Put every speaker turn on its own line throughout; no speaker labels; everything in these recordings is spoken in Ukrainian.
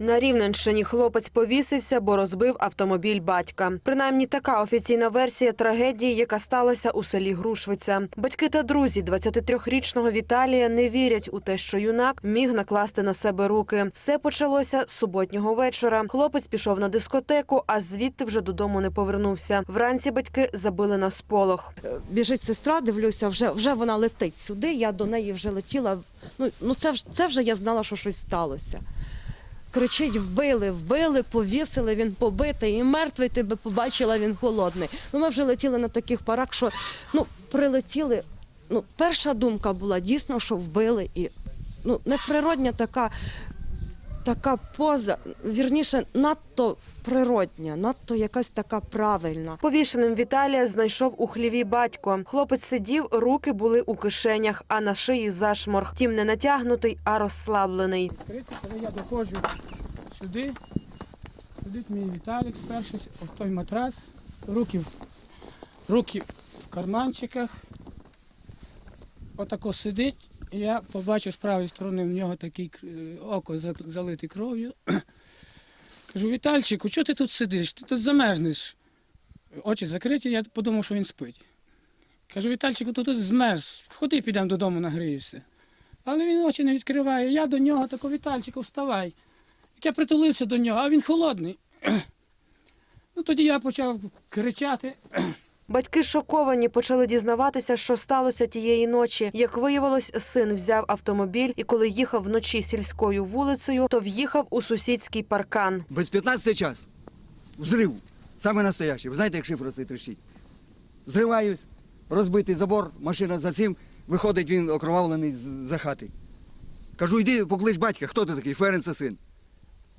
На Рівненщині хлопець повісився, бо розбив автомобіль батька. Принаймні така офіційна версія трагедії, яка сталася у селі Грушвиця. Батьки та друзі 23-річного Віталія не вірять у те, що юнак міг накласти на себе руки. Все почалося суботнього вечора. Хлопець пішов на дискотеку, а звідти вже додому не повернувся. Вранці батьки забили на сполох.
біжить сестра, дивлюся, вже, вже вона летить сюди. Я до неї вже летіла. Ну, ну це, ж- це вже я знала, що щось сталося. Кричить: вбили, вбили, повісили, він побитий і мертвий, ти би побачила, він холодний. Ну, ми вже летіли на таких парах, що ну, прилетіли. Ну, перша думка була дійсно, що вбили. І ну, неприродня така, така поза, вірніше, надто природня, надто якась така правильна.
Повішеним Віталія знайшов у хліві батько. Хлопець сидів, руки були у кишенях, а на шиї зашморг. Тім не натягнутий, а розслаблений.
Коли я доходжу сюди, сидить мій Віталік спершись, в той матрац, руки, в- руки в карманчиках, отако сидить, я побачив з правої сторони в нього таке око залите кров'ю. Кажу, Вітальчику, чого ти тут сидиш? Ти тут замерзнеш. Очі закриті, я подумав, що він спить. Кажу, Вітальчику, ти тут змерз, ходи підемо додому, нагрієшся. Але він очі не відкриває. Я до нього тако Вітальчику, вставай. Я притулився до нього, а він холодний. Ну тоді я почав кричати.
Батьки шоковані почали дізнаватися, що сталося тієї ночі. Як виявилось, син взяв автомобіль і коли їхав вночі сільською вулицею, то в'їхав у сусідський паркан.
Без 15 час. Взрив. Саме настоящий. Ви знаєте, як шифр цей трещить? Зриваюсь, розбитий забор, машина за цим, виходить він окровавлений за хати. Кажу, йди поклич батька, хто ти такий? Ферен це син.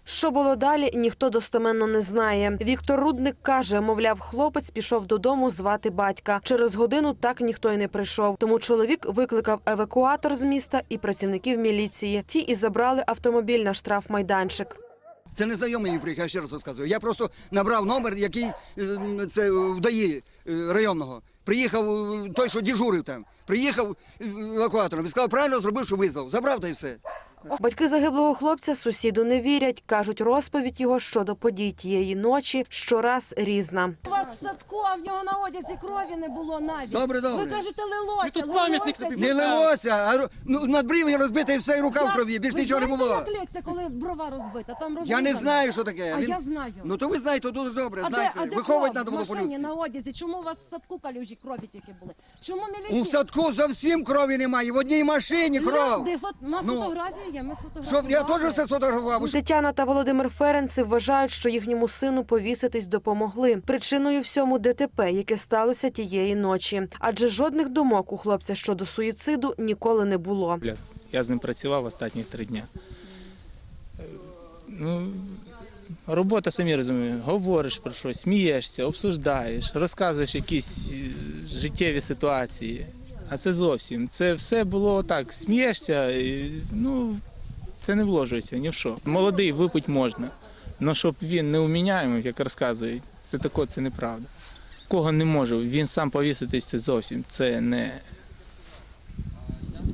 Що було далі, ніхто достеменно не знає. Віктор Рудник каже, мовляв, хлопець пішов додому звати батька. Через годину так ніхто й не прийшов. Тому чоловік викликав евакуатор з міста і працівників міліції. Ті і забрали автомобіль на штрафмайданчик.
Це не знайомий приїхав, я ще раз розказую. Я просто набрав номер, який е, це вдає районного. Приїхав е, той, що дежурив там. Приїхав е, евакуатором і сказав, правильно зробив, що визвав. Забрав та й все.
Батьки загиблого хлопця сусіду не вірять. кажуть, розповідь його щодо подій тієї ночі щораз різна.
У вас в садку, а в нього на одязі крові не було навіть.
Добре, добре.
Ви кажете, лилося.
І тут пам'ятник тобі
Не лилося, а ну, надбрів я розбитий все і рука в крові, більш
Ви
нічого не було.
як лється, коли брова розбита? Там
Я не знаю, що таке.
А
Він-
я знаю.
Ну то ви знаєте, дуже добре,
а де,
знаєте.
а де
Виховувати
кров?
треба було по-людськи.
на одязі? Чому у вас в садку калюжі крові тільки були? Чому міліція?
У садку зовсім крові немає, в одній машині кров.
Люди, фот... у нас
Ну,
фотографії є, ми
Що,
сфотографували.
я теж все сфотографував.
Тетяна та Володимир Ференци вважають, що їхньому сину повіситись допомогли. Причиною всьому ДТП, яке сталося тієї ночі. Адже жодних думок у хлопця щодо суїциду ніколи не було.
Бля, Я з ним працював останні три дні. Е, Ну, робота, самі розумієте, говориш про щось, смієшся, обсуждаєш, розказуєш якісь е, життєві ситуації. А це зовсім. Це все було так, смієшся, і, ну, це не вложується ні в що. Молодий випить можна. але щоб він не уміняємий, як розказують, це тако, це неправда. Кого не може, він сам повіситись, це зовсім. Це не.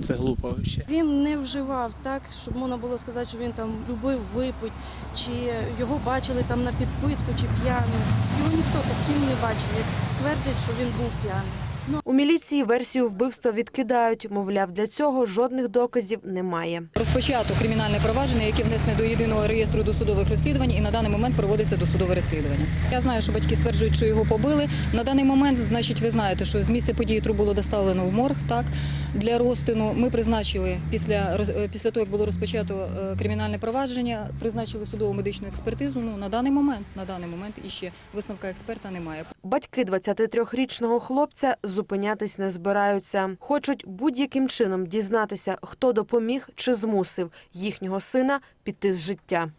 Це глупо взагалі.
Він не вживав так, щоб можна було сказати, що він там любив випить, чи його бачили там на підпитку, чи п'яним. Його ніхто таким не бачив. Твердять, що він був п'яний.
У міліції версію вбивства відкидають. Мовляв, для цього жодних доказів немає.
Розпочато кримінальне провадження, яке внесене до єдиного реєстру досудових розслідувань, і на даний момент проводиться досудове розслідування. Я знаю, що батьки стверджують, що його побили. На даний момент, значить, ви знаєте, що з місця події труп було доставлено в морг. Так для розтину ми призначили після е, після того, як було розпочато е, кримінальне провадження, призначили судову медичну експертизу. Ну на даний момент, на даний момент іще висновка експерта немає.
Батьки 23-річного хлопця зупинятись не збираються. Хочуть будь-яким чином дізнатися, хто допоміг чи змусив їхнього сина піти з життя.